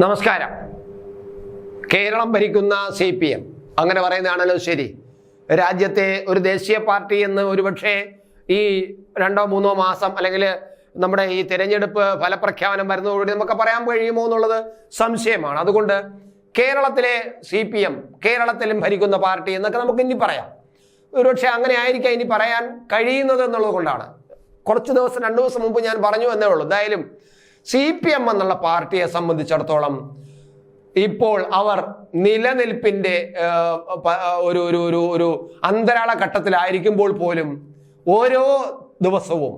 നമസ്കാരം. കേരളം ഭരിക്കുന്ന C P M. അങ്ങനെ പറയുന്നതാണല്ലോ ശരി. രാജ്യത്തെ ഒരു ദേശീയ പാർട്ടി എന്ന് ഒരുപക്ഷെ ഈ രണ്ടോ മൂന്നോ മാസം അല്ലെങ്കിൽ നമ്മുടെ ഈ തെരഞ്ഞെടുപ്പ് ഫലപ്രഖ്യാപനം വരുന്നതോടുകൂടി നമുക്ക് പറയാൻ കഴിയുമോ എന്നുള്ളത് സംശയമാണ്. അതുകൊണ്ട് കേരളത്തിലെ സി പി എം കേരളത്തിലും ഭരിക്കുന്ന പാർട്ടി എന്നൊക്കെ നമുക്ക് ഇനി പറയാം. ഒരുപക്ഷെ അങ്ങനെ ആയിരിക്കാം ഇനി പറയാൻ കഴിയുന്നത് എന്നുള്ളത് കൊണ്ടാണ്. കുറച്ച് ദിവസം രണ്ട് ദിവസം മുമ്പ് ഞാൻ പറഞ്ഞു എന്നേ ഉള്ളൂ. എന്തായാലും സി പി എം എന്നുള്ള പാർട്ടിയെ സംബന്ധിച്ചിടത്തോളം ഇപ്പോൾ അവർ നിലനിൽപ്പിന്റെ ഒരു ഒരു ഒരു ഒരു അന്തരാള ഘട്ടത്തിലായിരിക്കുമ്പോൾ പോലും ഓരോ ദിവസവും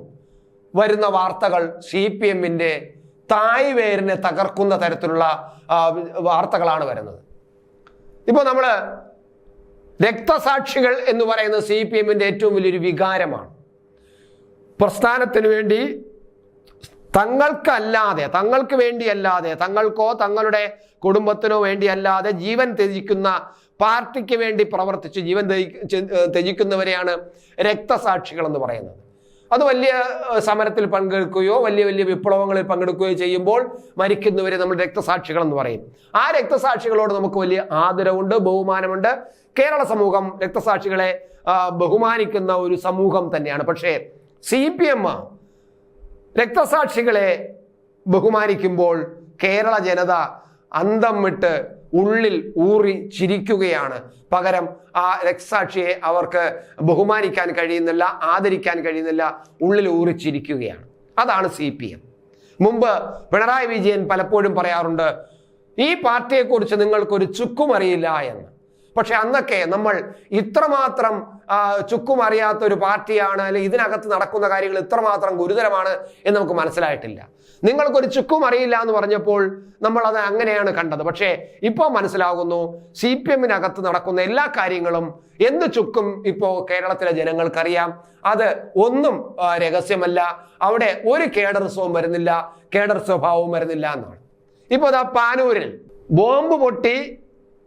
വരുന്ന വാർത്തകൾ സി പി എമ്മിന്റെ തായ് വേരിനെ തകർക്കുന്ന തരത്തിലുള്ള വാർത്തകളാണ് വരുന്നത്. ഇപ്പോൾ നമ്മൾ രക്തസാക്ഷികൾ എന്ന് പറയുന്നത് സി പി എമ്മിന്റെ ഏറ്റവും വലിയൊരു വികാരമാണ്. പ്രസ്ഥാനത്തിന് വേണ്ടി തങ്ങൾക്കല്ലാതെ തങ്ങൾക്ക് വേണ്ടിയല്ലാതെ തങ്ങൾക്കോ തങ്ങളുടെ കുടുംബത്തിനോ വേണ്ടിയല്ലാതെ ജീവൻ ത്യജിക്കുന്ന പാർട്ടിക്ക് വേണ്ടി പ്രവർത്തിച്ച് ജീവൻ ത്യജിക്കുന്നവരെയാണ് രക്തസാക്ഷികൾ എന്ന് പറയുന്നത്. അത് വലിയ സമരത്തിൽ പങ്കെടുക്കുകയോ വലിയ വലിയ വിപ്ലവങ്ങളിൽ പങ്കെടുക്കുകയോ ചെയ്യുമ്പോൾ മരിക്കുന്നവരെ നമ്മൾ രക്തസാക്ഷികൾ എന്ന് പറയും. ആ രക്തസാക്ഷികളോട് നമുക്ക് വലിയ ആദരവുണ്ട് ബഹുമാനമുണ്ട്. കേരള സമൂഹം രക്തസാക്ഷികളെ ബഹുമാനിക്കുന്ന ഒരു സമൂഹം തന്നെയാണ്. പക്ഷേ സി പി എം രക്തസാക്ഷികളെ ബഹുമാനിക്കുമ്പോൾ കേരള ജനത അന്തം വിട്ട് ഉള്ളിൽ ഊറി ചിരിക്കുകയാണ്. പകരം ആ രക്തസാക്ഷിയെ അവർക്ക് ബഹുമാനിക്കാൻ കഴിയുന്നില്ല ആദരിക്കാൻ കഴിയുന്നില്ല ഉള്ളിൽ ഊറി ചിരിക്കുകയാണ്. അതാണ് സി പി എം. മുമ്പ് പിണറായി വിജയൻ പലപ്പോഴും പറയാറുണ്ട് ഈ പാർട്ടിയെക്കുറിച്ച് നിങ്ങൾക്കൊരു ചുക്കും അറിയില്ല എന്ന്. പക്ഷെ അന്നൊക്കെ നമ്മൾ ഇത്രമാത്രം ചുക്കും അറിയാത്ത ഒരു പാർട്ടിയാണ് അല്ലെങ്കിൽ ഇതിനകത്ത് നടക്കുന്ന കാര്യങ്ങൾ ഇത്രമാത്രം ഗുരുതരമാണ് എന്ന് നമുക്ക് മനസ്സിലായിട്ടില്ല. നിങ്ങൾക്കൊരു ചുക്കും അറിയില്ല എന്ന് പറഞ്ഞപ്പോൾ നമ്മൾ അത് അങ്ങനെയാണ് കണ്ടത്. പക്ഷേ ഇപ്പോൾ മനസ്സിലാകുന്നു സി പി എമ്മിനകത്ത് നടക്കുന്ന എല്ലാ കാര്യങ്ങളും എന്ത് ചുക്കും ഇപ്പോൾ കേരളത്തിലെ ജനങ്ങൾക്കറിയാം. അത് ഒന്നും രഹസ്യമല്ല. അവിടെ ഒരു കേഡർസവും വരുന്നില്ല കേഡർ സ്വഭാവവും വരുന്നില്ല എന്നാണ്. ഇപ്പോൾ അതാ പാനൂരിൽ ബോംബ് പൊട്ടി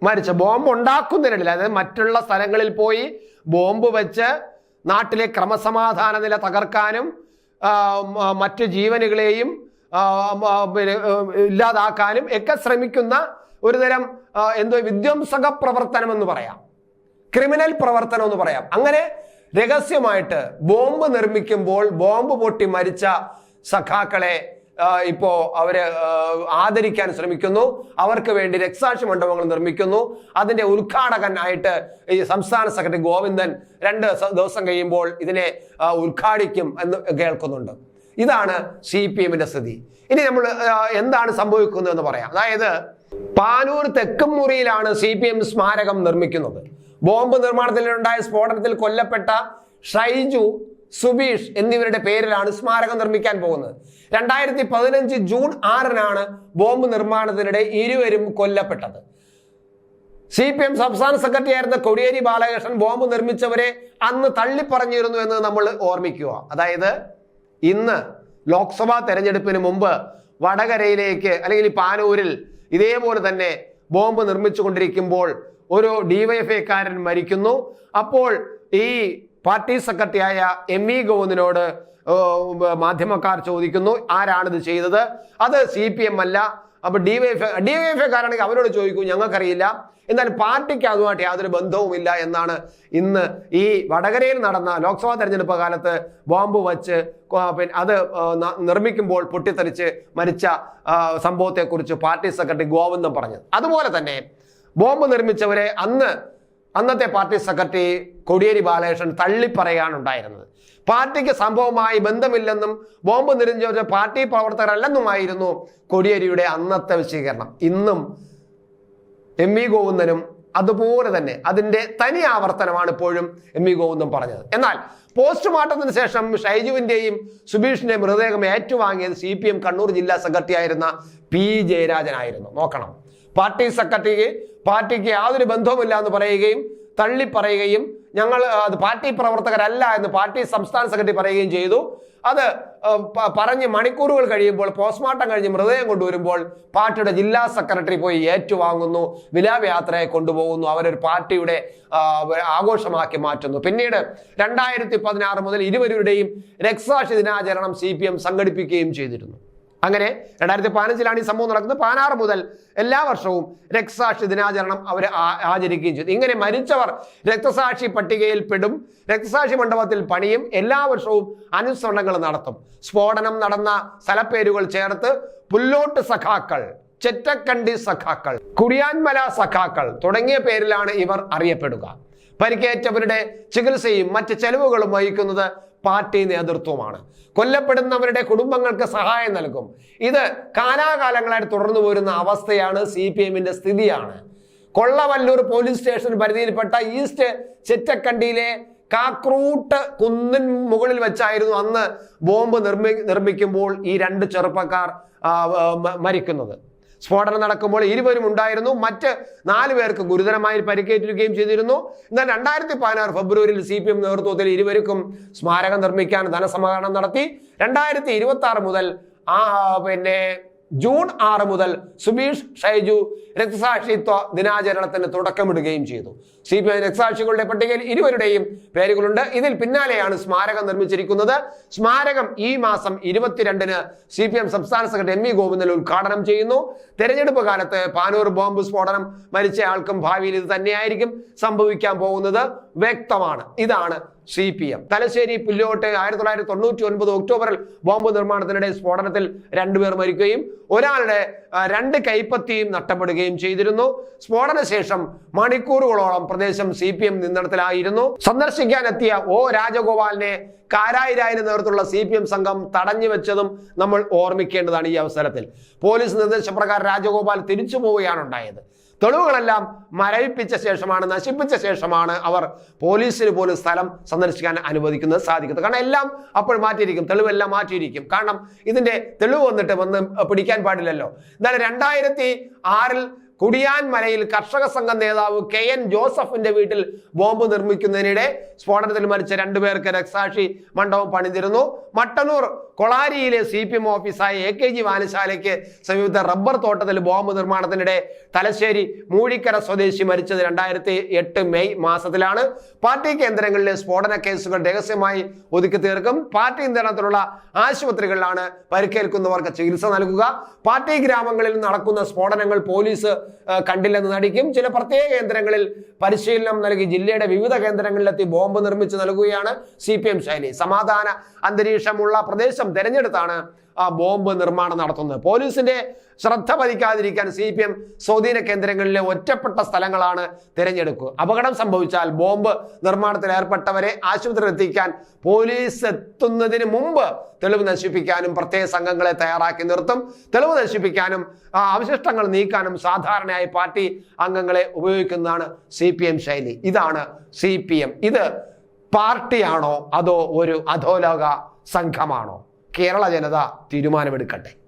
മരിച്ച ബോംബ് ഉണ്ടാക്കുന്നതിനിടയിൽ അതായത് മറ്റുള്ള സ്ഥലങ്ങളിൽ പോയി ബോംബ് വെച്ച് നാട്ടിലെ ക്രമസമാധാന നില തകർക്കാനും മറ്റ് ജീവനുകളെയും ഇല്ലാതാക്കാനും ഒക്കെ ശ്രമിക്കുന്ന ഒരുതരം എന്തോ വിധ്വംസക പ്രവർത്തനം എന്ന് പറയാം. ക്രിമിനൽ പ്രവർത്തനം എന്ന് പറയാം. അങ്ങനെ രഹസ്യമായിട്ട് ബോംബ് നിർമ്മിക്കുമ്പോൾ ബോംബ് പൊട്ടി മരിച്ച സഖാക്കളെ ഇപ്പോ അവർ ആദരിക്കാൻ ശ്രമിക്കുന്നു. അവർക്ക് വേണ്ടി രക്സാക്ഷി മണ്ഡപങ്ങൾ നിർമ്മിക്കുന്നു. അതിന്റെ ഉദ്ഘാടകനായിട്ട് ഈ സംസ്ഥാന സെക്രട്ടറി ഗോവിന്ദൻ രണ്ട് ദിവസം കഴിയുമ്പോൾ ഇതിനെ ഉദ്ഘാടിക്കും എന്ന് കേൾക്കുന്നുണ്ട്. ഇതാണ് സി പി എമ്മിന്റെ സ്ഥിതി. ഇനി നമ്മൾ എന്താണ് സംഭവിക്കുന്നത് എന്ന് പറയാം. അതായത് പാനൂർ തെക്കും മുറിയിലാണ് സി പി എം സ്മാരകം നിർമ്മിക്കുന്നത്. ബോംബ് നിർമ്മാണത്തിലുണ്ടായ സ്ഫോടനത്തിൽ കൊല്ലപ്പെട്ട ഷൈജു സുബീഷ് എന്നിവരുടെ പേരിലാണ് സ്മാരകം നിർമ്മിക്കാൻ പോകുന്നത്. രണ്ടായിരത്തി പതിനഞ്ച് ജൂൺ ആറിനാണ് ബോംബ് നിർമ്മാണത്തിനിടെ ഇരുവരും കൊല്ലപ്പെട്ടത്. സി പി എം സംസ്ഥാന സെക്രട്ടറി ആയിരുന്ന കൊടിയേരി ബാലകൃഷ്ണൻ ബോംബ് നിർമ്മിച്ചവരെ അന്ന് തള്ളിപ്പറഞ്ഞിരുന്നു എന്ന് നമ്മൾ ഓർമ്മിക്കുക. അതായത് ഇന്ന് ലോക്സഭാ തെരഞ്ഞെടുപ്പിന് മുമ്പ് വടകരയിലേക്ക് അല്ലെങ്കിൽ പാനൂരിൽ ഇതേപോലെ തന്നെ ബോംബ് നിർമ്മിച്ചുകൊണ്ടിരിക്കുമ്പോൾ ഒരു ഡിവൈഎഫ്ഐക്കാരൻ മരിക്കുന്നു. അപ്പോൾ ഈ പാർട്ടി സെക്രട്ടറിയായ എം ഇ ഗോവിന്ദനോട് മാധ്യമക്കാർ ചോദിക്കുന്നു ആരാണിത് ചെയ്തത്? അത് സി പി എം അല്ല. അപ്പൊ ഡിവൈഎഫ് ഡിവൈഎഫ്ഐക്കാരാണെങ്കിൽ അവരോട് ചോദിക്കും ഞങ്ങൾക്കറിയില്ല. എന്നാൽ പാർട്ടിക്ക് അതുമായിട്ട് യാതൊരു ബന്ധവുമില്ല എന്നാണ് ഇന്ന് ഈ വടകരയിൽ നടന്ന ലോക്സഭാ തെരഞ്ഞെടുപ്പ് കാലത്ത് ബോംബ് വച്ച് പിന്നെ അത് നിർമ്മിക്കുമ്പോൾ പൊട്ടിത്തെറിച്ച് മരിച്ച സംഭവത്തെക്കുറിച്ച് പാർട്ടി സെക്രട്ടറി ഗോവിന്ദം പറഞ്ഞത്. അതുപോലെ തന്നെ ബോംബ് നിർമ്മിച്ചവരെ അന്ന് അന്നത്തെ പാർട്ടി സെക്രട്ടറി കോടിയേരി ബാലകൃഷ്ണൻ തള്ളിപ്പറയാണ് ഉണ്ടായിരുന്നത് പാർട്ടിക്ക് സംഭവമായി ബന്ധമില്ലെന്നും ബോംബ് നിർമ്മിച്ച പാർട്ടി പ്രവർത്തകരല്ലെന്നുമായിരുന്നു കോടിയേരിയുടെ അന്നത്തെ വിശദീകരണം. ഇന്നും എം വി ഗോവിന്ദനും അതുപോലെ തന്നെ അതിന്റെ തനി ആവർത്തനമാണ് ഇപ്പോഴും എം വി ഗോവിന്ദൻ പറഞ്ഞത്. എന്നാൽ പോസ്റ്റ്മോർട്ടത്തിന് ശേഷം ഷൈജുവിന്റെയും സുബീഷിന്റെയും മൃതദേഹം ഏറ്റുവാങ്ങിയത് സി പി എം കണ്ണൂർ ജില്ലാ സെക്രട്ടറി ആയിരുന്ന പി ജയരാജനായിരുന്നു. നോക്കണം. പാർട്ടി സെക്രട്ടറിക്ക് പാർട്ടിക്ക് യാതൊരു ബന്ധവുമില്ല എന്ന് പറയുകയും തള്ളി പറയുകയും ഞങ്ങൾ അത് പാർട്ടി പ്രവർത്തകരല്ല എന്ന് പാർട്ടി സംസ്ഥാന സെക്രട്ടറി പറയുകയും ചെയ്തു. അത് പറഞ്ഞ് മണിക്കൂറുകൾ കഴിയുമ്പോൾ പോസ്റ്റ്മോർട്ടം കഴിഞ്ഞ് മൃതദേഹം കൊണ്ടുവരുമ്പോൾ പാർട്ടിയുടെ ജില്ലാ സെക്രട്ടറി പോയി ഏറ്റുവാങ്ങുന്നു വിലാപയാത്രയെ കൊണ്ടുപോകുന്നു അവരൊരു പാർട്ടിയുടെ ആഘോഷമാക്കി മാറ്റുന്നു. പിന്നീട് രണ്ടായിരത്തി പതിനാറ് മുതൽ ഇരുവരുടെയും രക്സാക്ഷി ദിനാചരണം സി പി എം സംഘടിപ്പിക്കുകയും ചെയ്തിരുന്നു. അങ്ങനെ രണ്ടായിരത്തി പതിനഞ്ചിലാണ് ഈ സംഭവം നടക്കുന്നത്. പതിനാറ് മുതൽ എല്ലാ വർഷവും രക്തസാക്ഷി ദിനാചരണം അവർ ആചരിക്കുകയും ചെയ്തു. ഇങ്ങനെ മരിച്ചവർ രക്തസാക്ഷി പട്ടികയിൽ പെടും. രക്തസാക്ഷി മണ്ഡപത്തിൽ പണിയും. എല്ലാ വർഷവും അനുസ്മരണങ്ങൾ നടത്തും. സ്ഫോടനം നടന്ന സ്ഥലപ്പേരുകൾ ചേർത്ത് പുല്ലോട്ട് സഖാക്കൾ ചെറ്റക്കണ്ടി സഖാക്കൾ കുടിയാൻമല സഖാക്കൾ തുടങ്ങിയ പേരിലാണ് ഇവർ അറിയപ്പെടുക. പരിക്കേറ്റവരുടെ ചികിത്സയും മറ്റ് ചെലവുകളും വഹിക്കുന്നത് പാർട്ടി നേതൃത്വമാണ്. കൊല്ലപ്പെടുന്നവരുടെ കുടുംബങ്ങൾക്ക് സഹായം നൽകും. ഇത് കാലാകാലങ്ങളായിട്ട് തുടർന്നു പോരുന്ന അവസ്ഥയാണ് സി പി എമ്മിന്റെ സ്ഥിതിയാണ്. കൊള്ളവല്ലൂർ പോലീസ് സ്റ്റേഷൻ പരിധിയിൽപ്പെട്ട ഈസ്റ്റ് ചെറ്റക്കണ്ടിയിലെ കാക്രൂട്ട് കുന്നിൻ മുകളിൽ വെച്ചായിരുന്നു അന്ന് ബോംബ് നിർമ്മി നിർമ്മിക്കുമ്പോൾ ഈ രണ്ട് ചെറുപ്പക്കാർ മരിക്കുന്നത്. സ്ഫോടനം നടക്കുമ്പോൾ ഇരുവരും ഉണ്ടായിരുന്നു. മറ്റ് നാല് പേർക്ക് ഗുരുതരമായി പരിക്കേറ്റിരിക്കുകയും ചെയ്തിരുന്നു. എന്നാൽ രണ്ടായിരത്തി പതിനാറ് ഫെബ്രുവരിയിൽ സി പി എം നേതൃത്വത്തിൽ ഇരുവർക്കും സ്മാരകം നിർമ്മിക്കാൻ ധനസമാഹരണം നടത്തി. രണ്ടായിരത്തി ഇരുപത്തി ആറ് മുതൽ ആ പിന്നെ ജൂൺ ആറ് മുതൽ സുബീഷ് ഷൈജു രക്തസാക്ഷിത്വ ദിനാചരണത്തിന് തുടക്കമിടുകയും ചെയ്തു. സി പി ഐ രക്തസാക്ഷികളുടെ പട്ടികയിൽ ഇരുവരുടെയും പേരുകളുണ്ട്. ഇതിൽ പിന്നാലെയാണ് സ്മാരകം നിർമ്മിച്ചിരിക്കുന്നത്. സ്മാരകം ഈ മാസം ഇരുപത്തിരണ്ടിന് സി പി എം സംസ്ഥാന സെക്രട്ടറി എം വി ഗോവിന്ദൻ ഉദ്ഘാടനം ചെയ്യുന്നു. തെരഞ്ഞെടുപ്പ് കാലത്ത് പാനൂർ ബോംബ് സ്ഫോടനം മരിച്ചയാൾക്കും ഭാവിയിൽ ഇത് തന്നെയായിരിക്കും സംഭവിക്കാൻ പോകുന്നത്. വ്യക്തമാണ്. ഇതാണ് C P M. Thalassery Pullode ആയിരത്തി തൊള്ളായിരത്തി തൊണ്ണൂറ്റി ഒൻപത് ഒക്ടോബറിൽ ബോംബ് നിർമ്മാണത്തിനിടെ സ്ഫോടനത്തിൽ രണ്ടുപേർ മരിക്കുകയും ഒരാളുടെ രണ്ട് കൈപ്പത്തിയും നഷ്ടപ്പെടുകയും ചെയ്തിരുന്നു. സ്ഫോടനശേഷം മണിക്കൂറുകളോളം പ്രദേശം സി പി എം നിയന്ത്രണത്തിലായിരുന്നു സന്ദർശിക്കാനെത്തിയ ഒ രാജഗോപാലിനെ കാരായിരായ നേതൃത്വമുള്ള സി പി എം സംഘം തടഞ്ഞു വെച്ചതും നമ്മൾ ഓർമ്മിക്കേണ്ടതാണ് ഈ അവസരത്തിൽ. പോലീസ് നിർദ്ദേശപ്രകാരം രാജഗോപാൽ തിരിച്ചു പോവുകയാണ് ഉണ്ടായത്. തെളിവുകളെല്ലാം മരവിപ്പിച്ച ശേഷമാണ് നശിപ്പിച്ച ശേഷമാണ് അവർ പോലീസിന് പോലും സ്ഥലം സന്ദർശിക്കാൻ അനുവദിക്കുന്നത് സാധിക്കുന്നത് കാരണം എല്ലാം അപ്പോൾ മാറ്റിയിരിക്കും തെളിവെല്ലാം മാറ്റിയിരിക്കും. കാരണം ഇതിന്റെ തെളിവ് വന്നിട്ട് വന്ന് പിടിക്കാൻ പാടില്ലല്ലോ. എന്നാൽ രണ്ടായിരത്തി ആറിൽ കുടിയാൻ മലയിൽ കർഷക സംഘം നേതാവ് കെ എൻ ജോസഫിന്റെ വീട്ടിൽ ബോംബ് നിർമ്മിക്കുന്നതിനിടെ സ്ഫോടനത്തിൽ മരിച്ച രണ്ടുപേർക്ക് രക്സാക്ഷി മണ്ഡപം പണിതിരുന്നു. മട്ടന്നൂർ കൊളാരിയിലെ സി പി എം ഓഫീസായ എ കെ ജി വാനശാലയ്ക്ക് സമീപത്തെ റബ്ബർ തോട്ടത്തിൽ ബോംബ് നിർമ്മാണത്തിനിടെ തലശ്ശേരി മൂഴിക്കര സ്വദേശി മരിച്ചത് രണ്ടായിരത്തി എട്ട് മെയ് മാസത്തിലാണ്. പാർട്ടി കേന്ദ്രങ്ങളിലെ സ്ഫോടന കേസുകൾ രഹസ്യമായി ഒതുക്കി തീർക്കും. പാർട്ടി നിയന്ത്രണത്തിലുള്ള ആശുപത്രികളിലാണ് പരിക്കേൽക്കുന്നവർക്ക് ചികിത്സ നൽകുക. പാർട്ടി ഗ്രാമങ്ങളിൽ നടക്കുന്ന സ്ഫോടനങ്ങൾ പോലീസ് കണ്ടില്ലെന്ന് നടിക്കും. ചില പ്രത്യേക കേന്ദ്രങ്ങളിൽ പരിശീലനം നൽകി ജില്ലയുടെ വിവിധ കേന്ദ്രങ്ങളിലെത്തി ബോംബ് നിർമ്മിച്ച് നൽകുകയാണ് സി പി എം ശൈലി. സമാധാന അന്തരീക്ഷമുള്ള പ്രദേശം തിരഞ്ഞെടുത്താണ് ആ ബോംബ് നിർമ്മാണം നടത്തുന്നത്. പോലീസിന്റെ ശ്രദ്ധ പതിക്കാതിരിക്കാൻ സി പി എം സ്വാധീന കേന്ദ്രങ്ങളിലെ ഒറ്റപ്പെട്ട സ്ഥലങ്ങളാണ് തിരഞ്ഞെടുക്കുക. അപകടം സംഭവിച്ചാൽ ബോംബ് നിർമ്മാണത്തിൽ ഏർപ്പെട്ടവരെ ആശുപത്രിയിൽ എത്തിക്കാൻ പോലീസ് എത്തുന്നതിന് മുമ്പ് തെളിവ് നശിപ്പിക്കാനും പ്രത്യേക സംഘങ്ങളെ തയ്യാറാക്കി നിർത്തും. തെളിവ് നശിപ്പിക്കാനും അവശിഷ്ടങ്ങൾ നീക്കാനും സാധാരണയായി പാർട്ടി അംഗങ്ങളെ ഉപയോഗിക്കുന്നതാണ് സി പി എം ശൈലി. ഇതാണ് സി പി എം. ഇത് പാർട്ടിയാണോ അതോ ഒരു അധോലോക സംഘമാണോ? കേരള ജനത തീരുമാനമെടുക്കട്ടെ.